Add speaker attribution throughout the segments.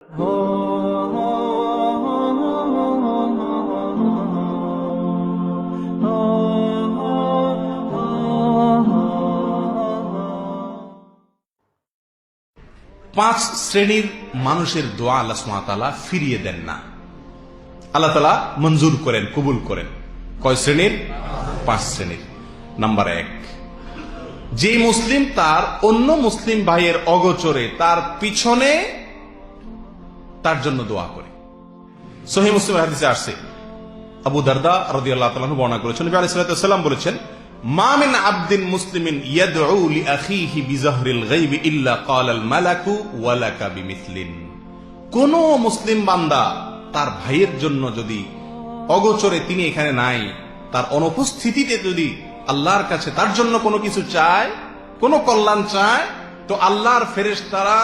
Speaker 1: পাঁচ শ্রেণির মানুষের দোয়া আল্লাহ সুমাতালা ফিরিয়ে দেন না। আল্লাহ তালা মঞ্জুর করেন, কবুল করেন। কয় শ্রেণির? পাঁচ শ্রেণির। নাম্বার এক, যে মুসলিম তার অন্য মুসলিম ভাইয়ের অগোচরে তার পিছনে তার জন্য দোয়া করে। সহি মুসলিম হাদিসে আসছে। আবু দারদা রদি আল্লাহ তালু বর্ণনা করেছেন। আলাইসাল্লাম বলেছেন মামিন আব্দিন মুসলিমিন ইয়াদউ মালাকু কোন মুসলিম বান্দা তার ভাইয়ের জন্য যদি অগোচরে তিনি এখানে নাই, তার অনুপস্থিতিতে যদি আল্লাহর কাছে তার জন্য কোনো কিছু চায়, কোনো কল্যাণ চায়, তো আল্লাহর ফেরেশতারা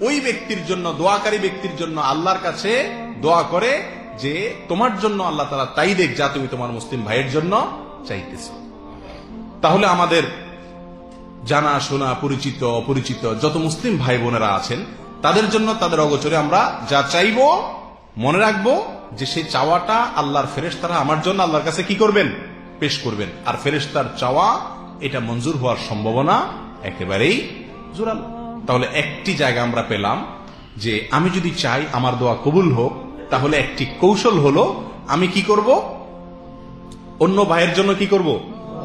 Speaker 1: ওই ব্যক্তির জন্য, দোয়াকারী ব্যক্তির জন্য আল্লাহর কাছে দোয়া করে যে তোমার জন্য আল্লাহ তারা তাই দেখ যা তুমি তোমার মুসলিম ভাইয়ের জন্য চাইতেছ। তাহলে আমাদের জানা, শোনা, পরিচিত, অপরিচিত যত মুসলিম ভাই বোনেরা আছেন, তাদের জন্য তাদের অগোচরে আমরা যা চাইব, মনে রাখব যে সেই চাওয়াটা আল্লাহর ফেরেশতারা আমার জন্য আল্লাহর কাছে কি করবেন? পেশ করবেন। আর ফেরেশতার চাওয়া, এটা মঞ্জুর হওয়ার সম্ভাবনা একেবারেই জোরালো। তাহলে একটি জায়গা আমরা পেলাম যে আমি যদি চাই আমার দোয়া কবুল হোক, তাহলে একটি কৌশল হলো আমি কি করব? অন্য ভাইয়ের জন্য কি করব?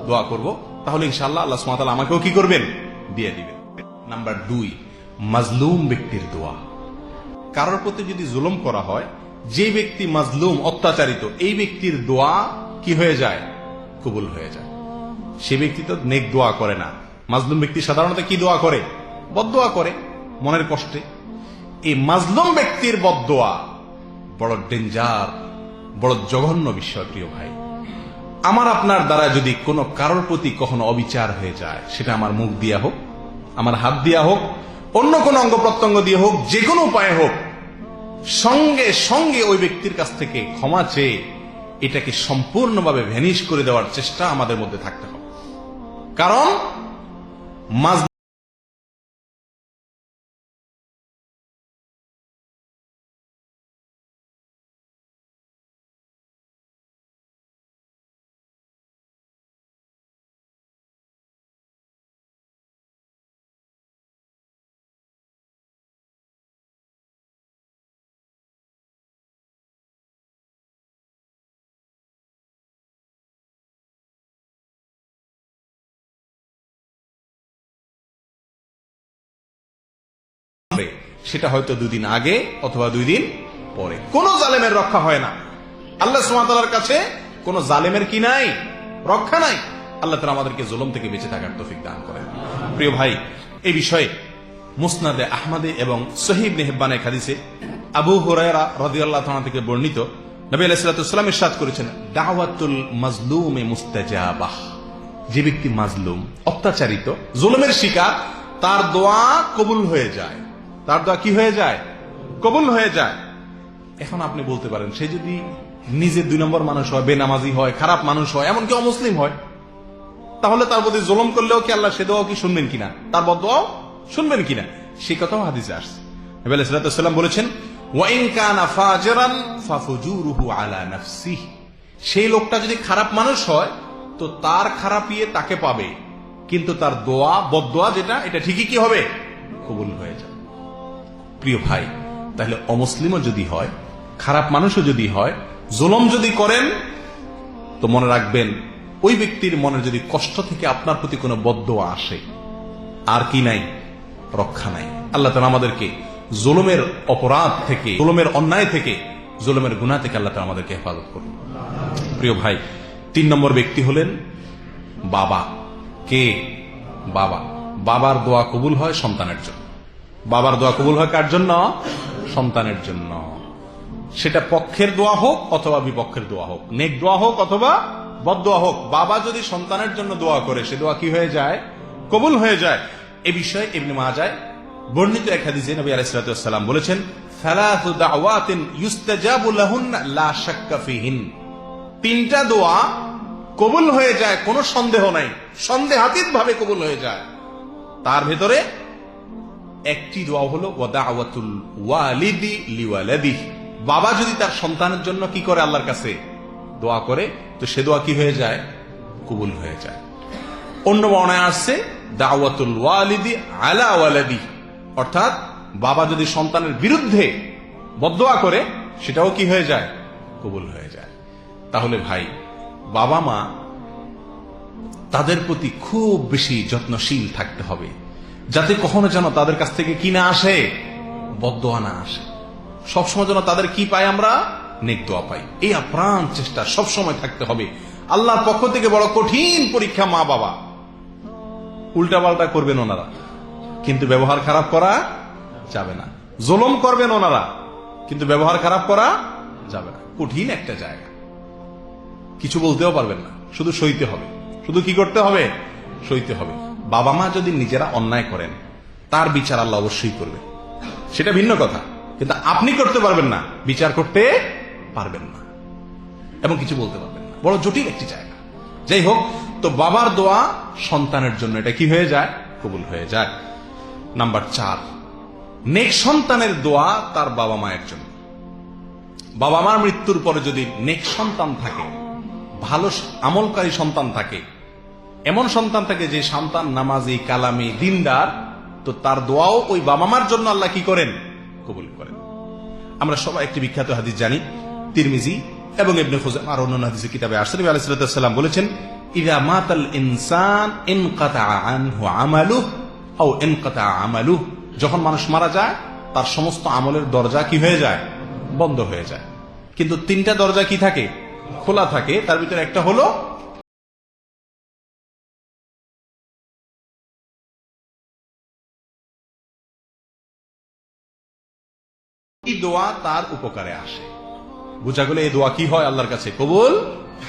Speaker 1: দোয়া করব। তাহলে ইনশাল্লাহ আল্লাহ সুমাতাল আমাকেও কি করবেন? দিয়ে দিবেন। নাম্বার দুই, মাজলুম ব্যক্তির দোয়া। কারোর প্রতি যদি জুলুম করা হয়, যে ব্যক্তি মাজলুম, অত্যাচারিত, এই ব্যক্তির দোয়া কি হয়ে যায়? কবুল হয়ে যায়। সে ব্যক্তি তো নেক দোয়া করে না। মাজলুম ব্যক্তি সাধারণত কি দোয়া করে? বদোয়া করে মনের কষ্টে। এই মাজলুম ব্যক্তির বদোয়া বড় ডেঞ্জার, বড় জঘন্য বিষয়, প্রিয় ভাই। আমার আপনার দ্বারা যদি কোনো কারোর প্রতি কখনো অবিচার হয়ে যায়, সেটা আমার মুখ দিয়া হোক, আমার হাত দিয়া হোক, অন্য কোনো অঙ্গ প্রত্যঙ্গ দিয়ে হোক, যে কোনো উপায়ে হোক, সঙ্গে সঙ্গে ওই ব্যক্তির কাছ থেকে ক্ষমা চেয়ে এটাকে সম্পূর্ণভাবে ভ্যানিশ করে দেওয়ার চেষ্টা আমাদের মধ্যে থাকতে হবে। কারণ হবে, সেটা হয়তো দুদিন আগে অথবা দুই দিন পরে। কোন জালেমের রক্ষা হয় না। আল্লাহ সুমাতার কাছে কোন জালেমের কি নাই? রক্ষা নাই? আল্লাহ তালা আমাদেরকে জুলম থেকে বেঁচে থাকার তফিক দান করেন। প্রিয় ভাই এই বিষয়ে মুসনাদে আহমদে এবং সহিব নেহবানে খাদিসে আবু হুরায়রা রাদিয়াল্লাহু তাআলা থেকে বর্ণিত নবী আলাইহিসসালাম ইরশাদ করেছেন দাওয়াতুল মাজলুমে মুস্তাজাবাহ যে ব্যক্তি মাজলুম অত্যাচারিত জুলুমের শিকার তার দোয়া কবুল হয়ে যায়। তার দোয়া কি হয়ে যায়? কবুল হয়ে যায়? এখন আপনি বলতে পারেন, সে যদি নিজে দুই নম্বর মানুষ হয়, বেনামাজি হয়, খারাপ মানুষ হয়, এমনকি অমুসলিম হয়, তাহলে তার প্রতি জুলুম করলেও কি আল্লাহ সে দোয়া কি শুনবেন কিনা? তার বদোয়াও শুনবেন কিনা? সে কথাও হাদিসে আসছে। বলেছেন কানা ফাজরান আলা সেই লোকটা যদি খারাপ মানুষ হয়, তো তার খারাপ ইয়ে তাকে পাবে। কিন্তু তার দোয়া বদোয়া যেটা, এটা ঠিকই কি হবে? কবুল হয়ে যাবে। প্রিয় ভাই, তাহলে অমুসলিমও যদি হয়, খারাপ মানুষও যদি হয়, জুলম যদি করেন, তো মনে রাখবেন, ওই ব্যক্তির মনে যদি কষ্ট থেকে আপনার প্রতি কোনো বদোয়া আসে, আর কি নাই, রক্ষা নাই। আল্লাহ তালা আমাদেরকে জুলুমের অপরাধ থেকে, জুলুমের অন্যায় থেকে, জুলুমের গুণা থেকে আল্লাহ তালা আমাদেরকে হেফাজত করুন। প্রিয় ভাই, তিন নম্বর ব্যক্তি হলেন বাবা। কে? বাবা। বাবার দোয়া কবুল হয় সন্তানের জন্য। বাবার দোয়া কবুল হয় কার জন্য? সন্তানের জন্য। সেটা পক্ষের দোয়া হোক অথবা বিপক্ষের দোয়া হোক। নেক দোয়া হোক অথবা বদোয়া হোক। বাবা যদি সন্তানের জন্য দোয়া করে, সে দোয়া কি হয়ে যায়? কবুল হয়ে যায়। এ বিষয়ে এমনি মা যায় বর্ণিত এক হাদিসে নবী আলাইহিস সালাম বলেছেন তিনটা দোয়া কবুল হয়ে যায়, কোনো সন্দেহ নাই। সন্দেহাতীত ভাবে কবুল হয়ে যায়। তার ভেতরে একটি দোয়া হলো ওয়াদাওয়াতুল ওয়ালিদি লিওয়ালাদি বাবা যদি তার সন্তানের জন্য কি করে আল্লাহর কাছে দোয়া করে, তো সে দোয়া কি হয়ে যায়? কবুল হয়ে যায়। অন্য বর্ণায় আসছে, দাওয়াতুল ওয়ালিদি আলা অর্থাৎ বাবা যদি সন্তানের বিরুদ্ধে বদোয়া করে, সেটাও কি হয়ে যায়? কবুল হয়ে যায়। তাহলে ভাই বাবা মা তাদের প্রতি খুব বেশি যত্নশীল থাকতে হবে। যাতে কখনো যেন তাদের কাছ থেকে কি না আসে বদোয়া না আসে। সবসময় যেন তাদের কি পাই আমরা? নেক দোয়া পাই। এই আপ্রাণ চেষ্টা সবসময় থাকতে হবে। আল্লাহর পক্ষ থেকে বড় কঠিন পরীক্ষা মা বাবা। উল্টা পাল্টা করবেন ওনারা। কিন্তু ব্যবহার খারাপ করা যাবে না। জুলুম করবেন ওনারা। কিন্তু ব্যবহার খারাপ করা যাবে না। কঠিন একটা জায়গা। কিছু বলতেও পারবেন না। শুধু সইতে হবে। শুধু কি করতে হবে? সইতে হবে। বাবা মা যদি নিজেরা অন্যায় করেন, তার বিচার আল্লাহ অবশ্যই করবে। সেটা ভিন্ন কথা, কিন্তু আপনি করতে পারবেন না, বিচার করতে পারবেন না, এবং কিছু বলতে পারবেন না। বড় জটিল একটি জায়গা। যাই হোক, তো বাবার দোয়া সন্তানের জন্য, এটা কি হয়ে যায়? কবুল হয়ে যায়। নাম্বার চার, নেক সন্তানের দোয়া তার বাবা মায়ের জন্য বাবা মার মৃত্যুর পরে যদি নেক সন্তান থাকে, ভালো আমলকারী সন্তান থাকে এমন সন্তান থাকে যে সন্তান, নামাজি, কালামি, দিনদার, তো তার দোয়াও ওই বাবা মার জন্য আল্লাহ কি করেন? কবুল করেন। আমরা সবাই একটি বিখ্যাত হাদিস জানি, তিরমিজি এবং ইবনে খুজাম আর অন্যান্য হাদিসের কিতাবে আসলে আলাইহিস সাল্লাম বলেছেন ইদা মাতাল ইনসান আনহু আমালুহ আও ইনকাতা আমালুহ। যখন মানুষ মারা যায়, তার সমস্ত আমলের দরজা কি হয়ে যায়? বন্ধ হয়ে যায়। কিন্তু তিনটা দরজা কি থাকে? খোলা থাকে। তার ভিতরে একটা হলো এই দোয়া তার উপকারে আসে। বোঝা গেলে এই দোয়া কি হয় আল্লাহর কাছে? কবুল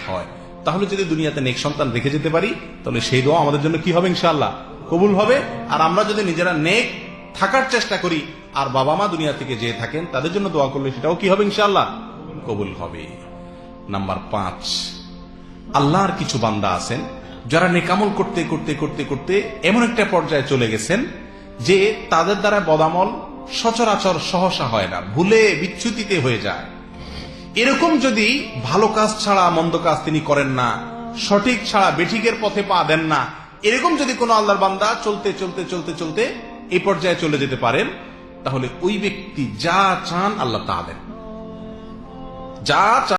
Speaker 1: হয়। তাহলে যদি দুনিয়াতে নেক সন্তান রেখে যেতে পারি, তাহলে সেই দোয়া আমাদের জন্য কি হবে ইনশাআল্লাহ? কবুল হবে। আর আমরা যদি নিজেরা নেক থাকার চেষ্টা করি, আর বাবা মা দুনিয়া থেকে যে থাকেন, তাদের জন্য দোয়া করলে সেটাও কি হবে ইনশাআল্লাহ? কবুল হবে। নাম্বার পাঁচ, আল্লাহর কিছু বান্দা আছেন, যারা নেকামল করতে করতে করতে করতে এমন একটা পর্যায়ে চলে গেছেন, যে তাদের দ্বারা বদামল সচরাচর সহসা হয় না, ভুলে বিচ্যুতিতে হয়ে যায়। এরকম যদি ভালো কাজ ছাড়া মন্দ কাজ তিনি করেন না, সঠিক ছাড়া বেঠিকের পথে পা দেন না, এরকম যদি কোনো আল্লাহর বান্দা চলতে চলতে চলতে চলতে এই পর্যায়ে চলে যেতে পারেন, তাহলে ওই ব্যক্তি যা চান আল্লাহ তা দেন। যা চান